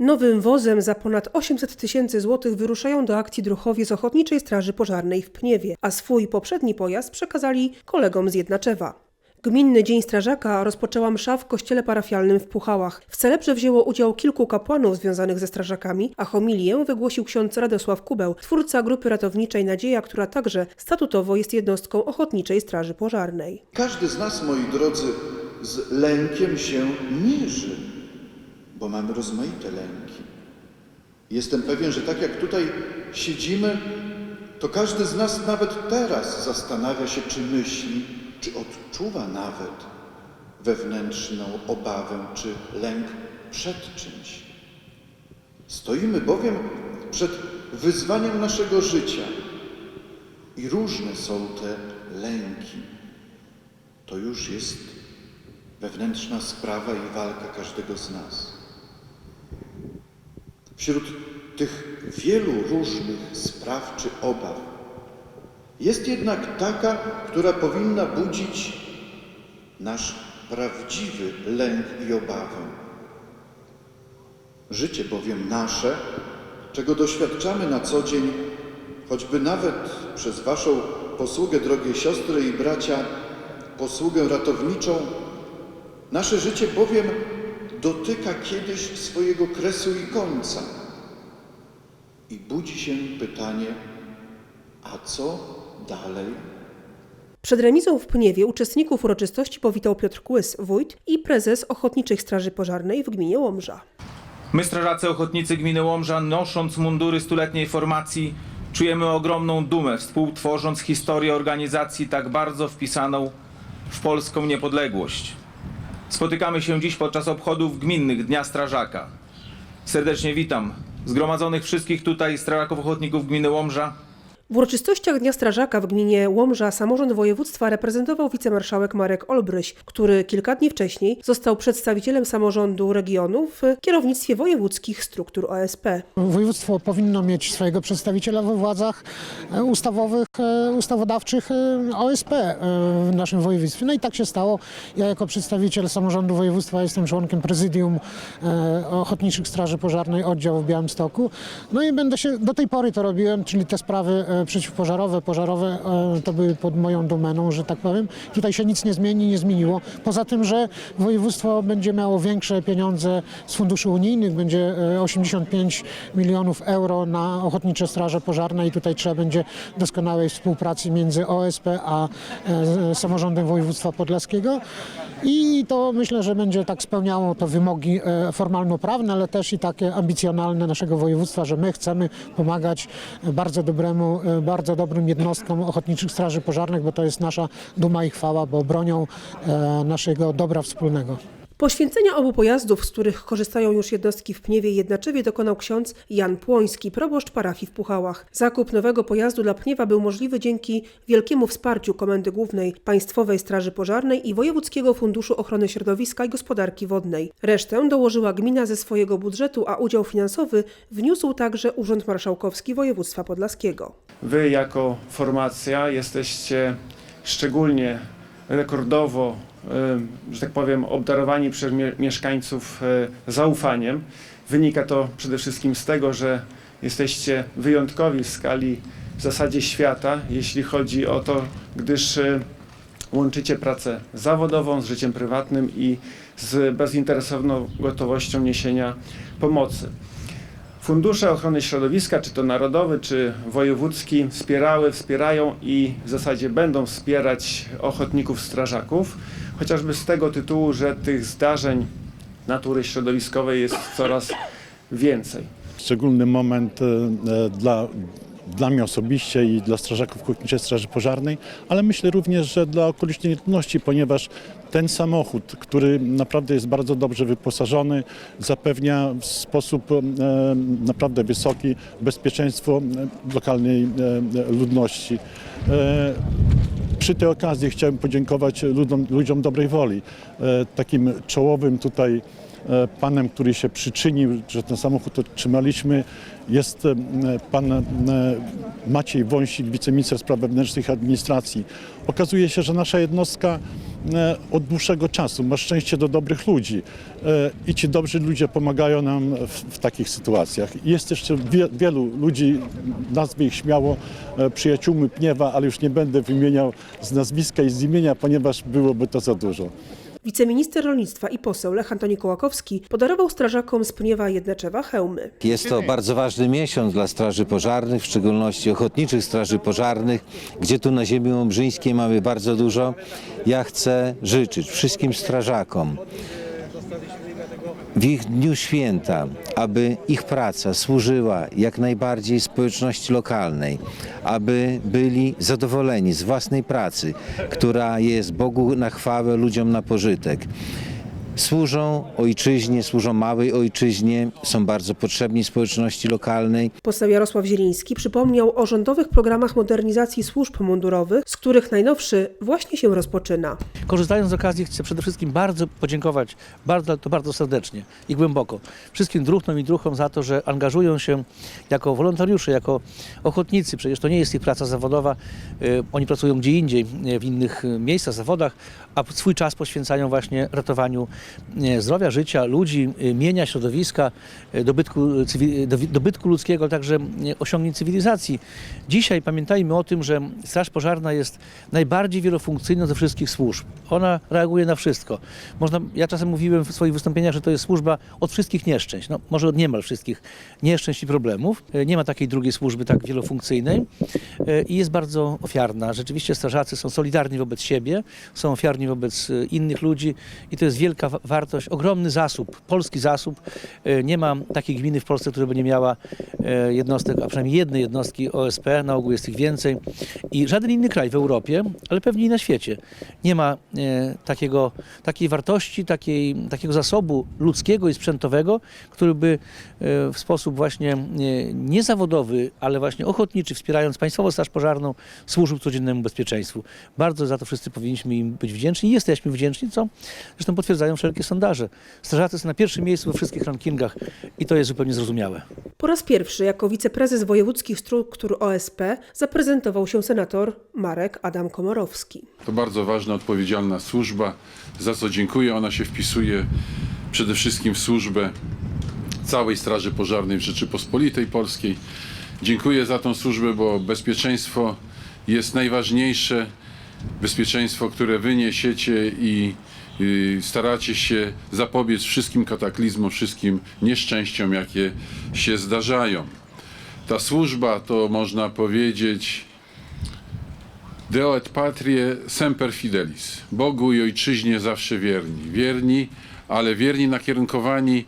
Nowym wozem za ponad 800 tysięcy złotych wyruszają do akcji druchowie z Ochotniczej Straży Pożarnej w Pniewie, a swój poprzedni pojazd przekazali kolegom z Jednaczewa. Gminny Dzień Strażaka rozpoczęła msza w kościele parafialnym w Puchałach. W celebrze wzięło udział kilku kapłanów związanych ze strażakami, a homilię wygłosił ksiądz Radosław Kubeł, twórca grupy ratowniczej Nadzieja, która także statutowo jest jednostką Ochotniczej Straży Pożarnej. Każdy z nas, moi drodzy, z lękiem się mierzy, bo mamy rozmaite lęki. Jestem pewien, że tak jak tutaj siedzimy, to każdy z nas nawet teraz zastanawia się, czy myśli, czy odczuwa nawet wewnętrzną obawę czy lęk przed czymś. Stoimy bowiem przed wyzwaniem naszego życia i różne są te lęki. To już jest wewnętrzna sprawa i walka każdego z nas. Wśród tych wielu różnych spraw czy obaw jest jednak taka, która powinna budzić nasz prawdziwy lęk i obawę. Życie bowiem nasze, czego doświadczamy na co dzień, choćby nawet przez Waszą posługę, drogie siostry i bracia, posługę ratowniczą, nasze życie bowiem dotyka kiedyś swojego kresu i końca. I budzi się pytanie, a co dalej? Przed remizą w Pniewie uczestników uroczystości powitał Piotr Kłys, wójt i prezes Ochotniczych Straży Pożarnej w gminie Łomża. My, strażacy ochotnicy gminy Łomża, nosząc mundury stuletniej formacji, czujemy ogromną dumę, współtworząc historię organizacji tak bardzo wpisaną w polską niepodległość. Spotykamy się dziś podczas obchodów gminnych Dnia Strażaka. Serdecznie witam zgromadzonych wszystkich tutaj strażaków ochotników gminy Łomża, W uroczystościach Dnia Strażaka w gminie Łomża samorząd województwa reprezentował wicemarszałek Marek Olbryś, który kilka dni wcześniej został przedstawicielem samorządu regionu w kierownictwie wojewódzkich struktur OSP. Województwo powinno mieć swojego przedstawiciela we władzach e, ustawowych, e, ustawodawczych e, OSP w naszym województwie. No i tak się stało. Ja jako przedstawiciel samorządu województwa jestem członkiem prezydium Ochotniczych Straży Pożarnej oddziału w Białymstoku. No i będę się, do tej pory to robiłem, czyli te sprawy przeciwpożarowe, pożarowe e, to były pod moją domeną, że tak powiem. Tutaj się nic nie zmieni, nie zmieniło. Poza tym, że województwo będzie miało większe pieniądze z funduszy unijnych, będzie e, 85 milionów euro na Ochotnicze Straże Pożarne i tutaj trzeba będzie doskonałej współpracy między OSP a e, samorządem województwa podlaskiego i to myślę, że będzie tak spełniało to wymogi e, formalno-prawne, ale też i takie ambicjonalne naszego województwa, że my chcemy pomagać bardzo dobremu, e, bardzo dobrym jednostkom Ochotniczych Straży Pożarnych, bo to jest nasza duma i chwała, bo bronią e, naszego dobra wspólnego. Poświęcenia obu pojazdów, z których korzystają już jednostki w Pniewie i Jednaczewie, dokonał ksiądz Jan Płoński, proboszcz parafii w Puchałach. Zakup nowego pojazdu dla Pniewa był możliwy dzięki wielkiemu wsparciu Komendy Głównej Państwowej Straży Pożarnej i Wojewódzkiego Funduszu Ochrony Środowiska i Gospodarki Wodnej. Resztę dołożyła gmina ze swojego budżetu, a udział finansowy wniósł także Urząd Marszałkowski Województwa Podlaskiego. Wy jako formacja jesteście szczególnie rekordowo, że tak powiem, obdarowani przez mie- mieszkańców y, zaufaniem. Wynika to przede wszystkim z tego, że jesteście wyjątkowi w skali w zasadzie świata, jeśli chodzi o to, gdyż y, łączycie pracę zawodową z życiem prywatnym i z bezinteresowną gotowością niesienia pomocy. Fundusze ochrony środowiska, czy to narodowy, czy wojewódzki, wspierały, wspierają i w zasadzie będą wspierać ochotników strażaków, chociażby z tego tytułu, że tych zdarzeń natury środowiskowej jest coraz więcej. szczególny moment e, dla, dla mnie osobiście i dla strażaków Ochotniczej Straży Pożarnej, ale myślę również, że dla okolicznej ludności, ponieważ ten samochód, który naprawdę jest bardzo dobrze wyposażony, zapewnia w sposób e, naprawdę wysoki bezpieczeństwo e, lokalnej e, ludności. E, przy tej okazji chciałem podziękować ludziom, ludziom dobrej woli. E, Takim czołowym tutaj panem, który się przyczynił, że ten samochód otrzymaliśmy, jest e, pan e, Maciej Wąsik, wiceminister spraw wewnętrznych i administracji. Okazuje się, że nasza jednostka e, od dłuższego czasu. Masz szczęście do dobrych ludzi e, i ci dobrzy ludzie pomagają nam w, w takich sytuacjach. Jest jeszcze wie, wielu ludzi, nazwę ich śmiało e, przyjaciółmi Pniewa, ale już nie będę wymieniał z nazwiska i z imienia, ponieważ byłoby to za dużo. Wiceminister rolnictwa i poseł Lech Antoni Kołakowski podarował strażakom z Pniewa Jednaczewa hełmy. Jest to bardzo ważny miesiąc dla straży pożarnych, w szczególności ochotniczych straży pożarnych, gdzie tu na ziemi łomżyńskiej mamy bardzo dużo. Ja chcę życzyć wszystkim strażakom w ich dniu święta, aby ich praca służyła jak najbardziej społeczności lokalnej, aby byli zadowoleni z własnej pracy, która jest Bogu na chwałę, ludziom na pożytek. Służą ojczyźnie, służą małej ojczyźnie, są bardzo potrzebni społeczności lokalnej. Poseł Jarosław Zieliński przypomniał o rządowych programach modernizacji służb mundurowych, z których najnowszy właśnie się rozpoczyna. Korzystając z okazji chcę przede wszystkim bardzo podziękować, bardzo, to bardzo serdecznie i głęboko wszystkim druhnom i druhom za to, że angażują się jako wolontariusze, jako ochotnicy. Przecież to nie jest ich praca zawodowa. Y, Oni pracują gdzie indziej, y, w innych y, miejscach, zawodach, a swój czas poświęcają właśnie ratowaniu zdrowia, życia, ludzi, y, mienia, środowiska, y, dobytku, dobytku ludzkiego, także y, osiągnięć cywilizacji. Dzisiaj pamiętajmy o tym, że Straż Pożarna jest najbardziej wielofunkcyjną ze wszystkich służb. Ona reaguje na wszystko. Można, ja czasem mówiłem w swoich wystąpieniach, że to jest służba od wszystkich nieszczęść. No, może od niemal wszystkich nieszczęść i problemów. E, Nie ma takiej drugiej służby tak wielofunkcyjnej e, i jest bardzo ofiarna. Rzeczywiście strażacy są solidarni wobec siebie, są ofiarni wobec e, innych ludzi i to jest wielka wa- wartość, ogromny zasób, polski zasób. E, Nie ma takiej gminy w Polsce, która by nie miała e, jednostek, a przynajmniej jednej jednostki OSP, na ogół jest ich więcej. I żaden inny kraj w Europie, ale pewnie i na świecie, nie ma e, takiego, takiej wartości, takiej, takiego zasobu ludzkiego i sprzętowego, który by w sposób właśnie niezawodowy, ale właśnie ochotniczy, wspierając Państwową Straż Pożarną, służył codziennemu bezpieczeństwu. Bardzo za to wszyscy powinniśmy im być wdzięczni jesteśmy wdzięczni, co zresztą potwierdzają wszelkie sondaże. Strażacy są na pierwszym miejscu we wszystkich rankingach i to jest zupełnie zrozumiałe. Po raz pierwszy jako wiceprezes wojewódzkich struktur OSP zaprezentował się senator Marek Adam Komorowski. To bardzo ważna, odpowiedzialna służba, za co dziękuję. Ona się wpisuje przede wszystkim w służbę całej Straży Pożarnej w Rzeczypospolitej Polskiej. Dziękuję za tą służbę, bo bezpieczeństwo jest najważniejsze. Bezpieczeństwo, które wy niesiecie i staracie się zapobiec wszystkim kataklizmom, wszystkim nieszczęściom, jakie się zdarzają. Ta służba to można powiedzieć Deo et patrie semper fidelis. Bogu i ojczyźnie zawsze wierni. Wierni, ale wierni nakierunkowani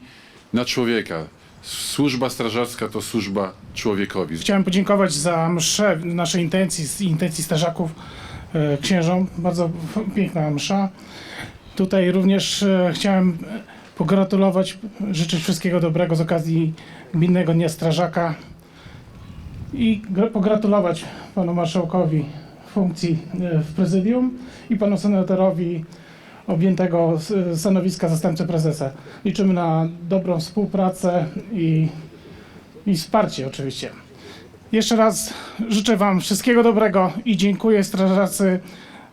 na człowieka. Służba strażacka to służba człowiekowi. Chciałem podziękować za mszę naszej intencji, intencji strażaków e, księżom. Bardzo piękna msza. Tutaj również e, chciałem pogratulować, życzyć wszystkiego dobrego z okazji Gminnego Dnia Strażaka i gra- pogratulować panu marszałkowi funkcji e, w prezydium i panu senatorowi objętego stanowiska zastępcy prezesa. Liczymy na dobrą współpracę i i wsparcie oczywiście. Jeszcze raz życzę Wam wszystkiego dobrego i dziękuję strażacy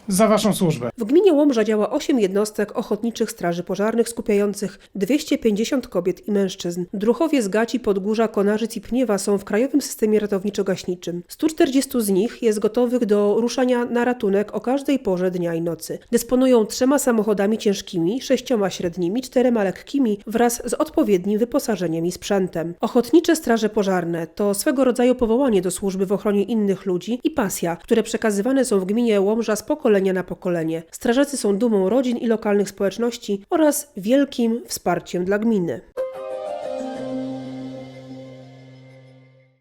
za Waszą służbę. W gminie Łomża działa 8 jednostek ochotniczych straży pożarnych skupiających 250 kobiet i mężczyzn. Druchowie z Gaci, Podgórza, Konarzyc i Pniewa są w krajowym systemie ratowniczo-gaśniczym. 140 z nich jest gotowych do ruszania na ratunek o każdej porze dnia i nocy. Dysponują trzema samochodami ciężkimi, sześcioma średnimi, czterema lekkimi wraz z odpowiednim wyposażeniem i sprzętem. Ochotnicze straże pożarne to swego rodzaju powołanie do służby w ochronie innych ludzi i pasja, które przekazywane są w gminie Łomża z pokolenia na pokolenie. Strażacy są dumą rodzin i lokalnych społeczności oraz wielkim wsparciem dla gminy.